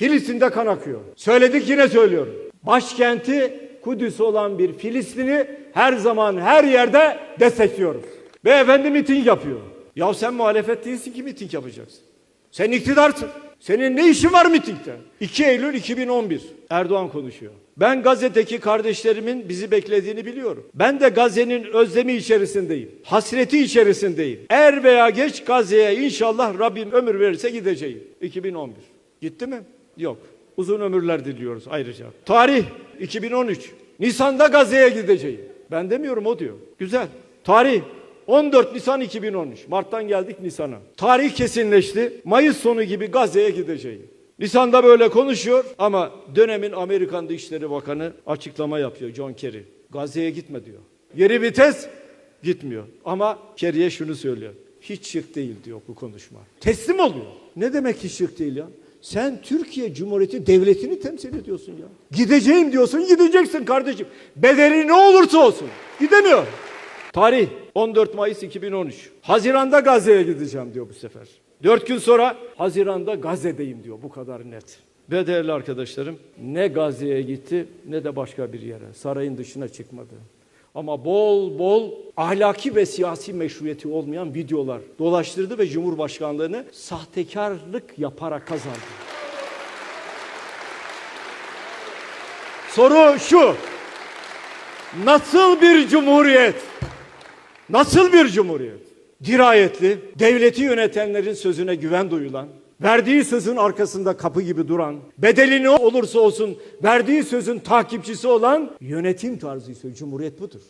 Filistin'de kan akıyor. Söyledik yine söylüyorum. Başkenti Kudüs olan bir Filistin'i her zaman her yerde destekliyoruz. Beyefendi miting yapıyor. Ya sen muhalefet değilsin ki miting yapacaksın. Sen iktidarsın. Senin ne işin var mitingde? 2 Eylül 2011 Erdoğan konuşuyor. Ben Gazze'deki kardeşlerimin bizi beklediğini biliyorum. Ben de Gazze'nin özlemi içerisindeyim. Hasreti içerisindeyim. Er veya geç Gazze'ye inşallah Rabbim ömür verirse gideceğim. 2011. Gitti mi? Yok. Uzun ömürler diliyoruz ayrıca. Tarih 2013. Nisan'da Gazze'ye gideceğim. Ben demiyorum o diyor. Güzel. Tarih 14 Nisan 2013. Mart'tan geldik Nisan'a. Tarih kesinleşti. Mayıs sonu gibi Gazze'ye gideceğim. Nisan'da böyle konuşuyor ama dönemin Amerikan Dışişleri Bakanı açıklama yapıyor John Kerry. Gazze'ye gitme diyor. Geri vites gitmiyor. Ama Kerry'e şunu söylüyor. Hiç şık değil diyor bu konuşma. Teslim oluyor. Ne demek hiç şık değil ya? Sen Türkiye Cumhuriyeti devletini temsil ediyorsun ya. Gideceğim diyorsun gideceksin kardeşim. Bedeli ne olursa olsun. Gidemiyor. Tarih 14 Mayıs 2013. Haziranda Gazze'ye gideceğim diyor bu sefer. Dört gün sonra Haziranda Gazze'deyim diyor. Bu kadar net. Ve değerli arkadaşlarım ne Gazze'ye gitti ne de başka bir yere. Sarayın dışına çıkmadı. Ama bol bol ahlaki ve siyasi meşruiyeti olmayan videolar dolaştırdı ve Cumhurbaşkanlığını sahtekarlık yaparak kazandı. Soru şu. Nasıl bir cumhuriyet? Nasıl bir cumhuriyet? Dirayetli, devleti yönetenlerin sözüne güven duyulan, verdiği sözün arkasında kapı gibi duran, bedeli ne olursa olsun verdiği sözün takipçisi olan yönetim tarzı ise cumhuriyet budur.